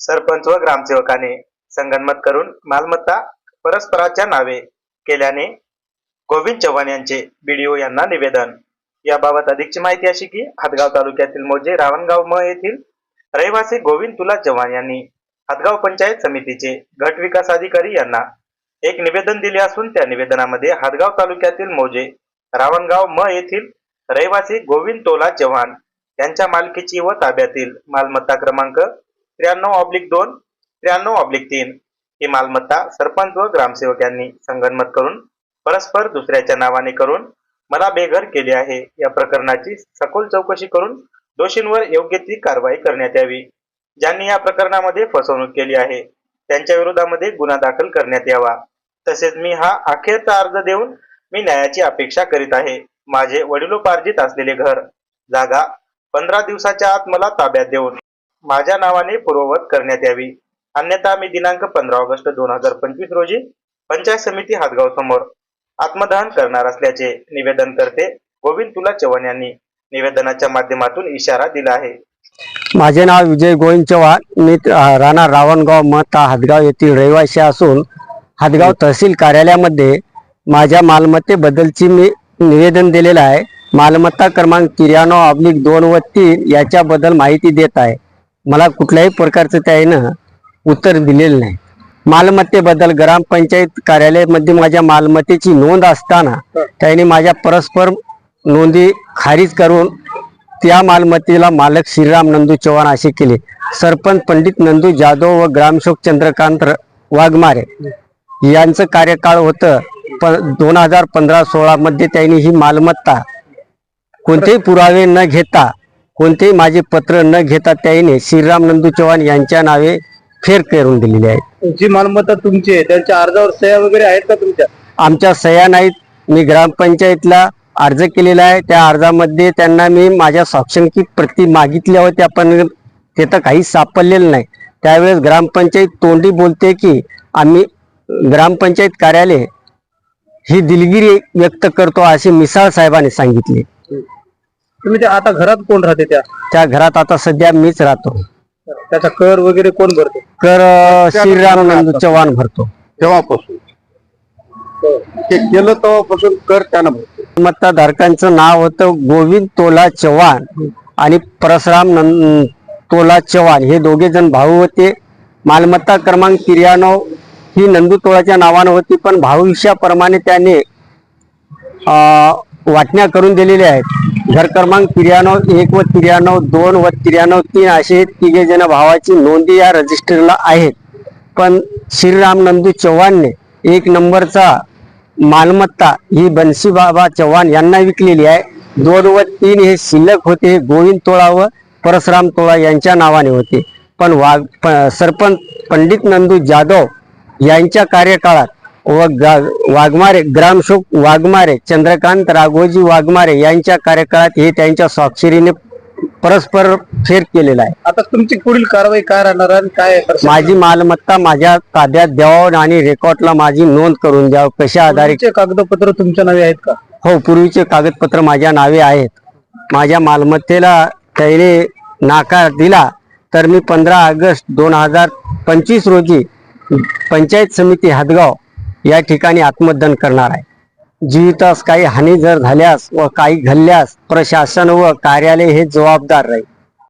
सरपंच व ग्रामसेवकाने संगनमत करून मालमत्ता परस्पराच्या नावे केल्याने गोविंद चव्हाण यांचे बीडीओ यांना निवेदन. याबाबत अधिकची माहिती अशी की हदगाव तालुक्यातील मोजे रावणगाव म येथील रहिवासी गोविंद तुला चव्हाण यांनी हदगाव पंचायत समितीचे गट विकास अधिकारी यांना एक निवेदन दिले असून त्या निवेदनामध्ये हदगाव तालुक्यातील मोजे रावणगाव म येथील रहिवासी गोविंद तोला चव्हाण यांच्या मालकीची व ताब्यातील मालमत्ता क्रमांक त्र्याण्णव ऑब्लिक दोन त्र्याण्णव ऑब्लिक तीन ही मालमत्ता सरपंच व ग्रामसेवक यांनी संगनमत करून परस्पर दुसऱ्याच्या नावाने करून मला बेघर केले आहे. या प्रकरणाची सखोल चौकशी करून दोषींवर योग्य ती कारवाई करण्यात यावी. ज्यांनी या प्रकरणामध्ये फसवणूक केली आहे त्यांच्या विरोधामध्ये गुन्हा दाखल करण्यात यावा. तसेच मी हा अखेरचा अर्ज देऊन मी न्यायाची अपेक्षा करीत आहे. माझे वडिलोपार्जित असलेले घर जागा पंधरा दिवसाच्या आत मला ताब्यात देऊन माझ्या नावाने पूर्ववत करण्यात यावी. अन्यथा मी दिनांक पंधरा ऑगस्ट दोन हजार पंचवीस रोजी पंचायत समिती हातगाव समोर आत्मदहन करणार असल्याचे निवेदन करते गोविंद तुला चव्हाण यांनी निवेदनाच्या माध्यमातून इशारा दिला आहे. माझे नाव विजय गोविंद चव्हाण. मी राहणार रावणगाव मता हातगाव येथील रहिवासी असून हातगाव तहसील कार्यालयामध्ये माझ्या मालमत्तेबद्दलची मी निवेदन दिलेलं आहे. मालमत्ता क्रमांक त्र्याण्णव अब्लिक दोन व तीन याच्याबद्दल माहिती देत आहे. मला कुठल्याही प्रकारचं त्यानं उत्तर दिलेलं नाही. मालमत्तेबद्दल ग्रामपंचायत कार्यालयामध्ये माझ्या मालमत्तेची नोंद असताना त्याने माझ्या परस्पर नोंदी खारिज करून त्या मालमत्तेला मालक श्रीराम नंदू चव्हाण असे केले. सरपंच पंडित नंदू जाधव व ग्रामशोक चंद्रकांत वाघमारे यांचं कार्यकाळ होतं. प दोन हजार पंधरा सोळामध्ये त्यांनी ही मालमत्ता कोणतेही पुरावे न घेता कोणतेही माझे पत्र न घेता त्याने श्रीराम नंदू चव्हाण यांच्या नावे फेर करून दिलेली आहे जी मालमत्ता तुमची आहे. त्यांच्या अर्जावर सह्या वगैरे आहेत का तुमच्या? आमच्या सह्या नाहीत. मी ग्रामपंचायतला अर्ज केलेला आहे. त्या अर्जामध्ये त्यांना मी माझ्या साक्षांकित प्रती मागितल्या होत्या पण तिथं काही सापडलेलं नाही. त्यावेळेस ग्रामपंचायत तोंडी बोलते की आम्ही ग्रामपंचायत कार्यालय ही दिलगिरी व्यक्त करतो असे मिसाळ साहेबांनी सांगितले. तुम्ही त्या आता घरात कोण राहते त्या? त्या घरात आता सध्या मीच राहतो. त्याचा कर वगैरे कोण भरते? कर अं, श्रीराम नंदू चव्हाण भरतो. तेव्हापासून. ते केलं तेव्हापासून कर त्यानं भरतो. मतदारकांचं नाव होतं गोविंद तोला चव्हाण आणि परशुराम नं तोला चव्हाण. हे दोघे जण भाऊ होते. मालमत्ता क्रमांक त्र्याण्णव ही नंदू तोळाच्या नावानं होती पण भाऊविषयाप्रमाणे त्याने अं, वाटण्या करून दिलेल्या आहेत. घर क्रमांक त्र्याण्णव एक व त्र्याण्णव दोन व त्र्याण्णव तीन असे तिघे जण भावाची नोंदी या रजिस्टरला आहेत. पण श्रीराम नंदू चव्हाणने एक नंबरचा मालमत्ता ही बन्सी बाबा चव्हाण यांना विकलेली आहे. दोन व तीन हे शिल्लक होते गोविंद तोळा व परशुराम तोळा यांच्या नावाने होते. पण वाघ प- सरपंच पंडित नंदू जाधव यांच्या कार्यकाळात व वाघमारे ग्रामशोक वाघमारे चंद्रकांत राघोजी वाघमारे यांच्या कार्यकाळात हे त्यांच्या स्वाक्षरीने परस्पर फेर केलेला आहे. आता तुमची पुढील कारवाई काय राहणार आणि काय? माझी मालमत्ता माझ्या ताब्यात द्यावं आणि रेकॉर्डला माझी नोंद करून द्यावं. कशा आधारे पूर्वीचे कागदपत्र तुमच्या नावे आहेत का? हो पूर्वीचे कागदपत्र माझ्या नावे आहेत. माझ्या मालमत्तेला त्याने नाकार दिला तर मी पंधरा ऑगस्ट दोन हजार पंचवीस रोजी पंचायत समिती हदगाव या ठिकाणी आत्मदन करणार आहे. जीवितास काही हानी जर झाल्यास व काही घडल्यास प्रशासन व कार्यालय हे जबाबदार राहील.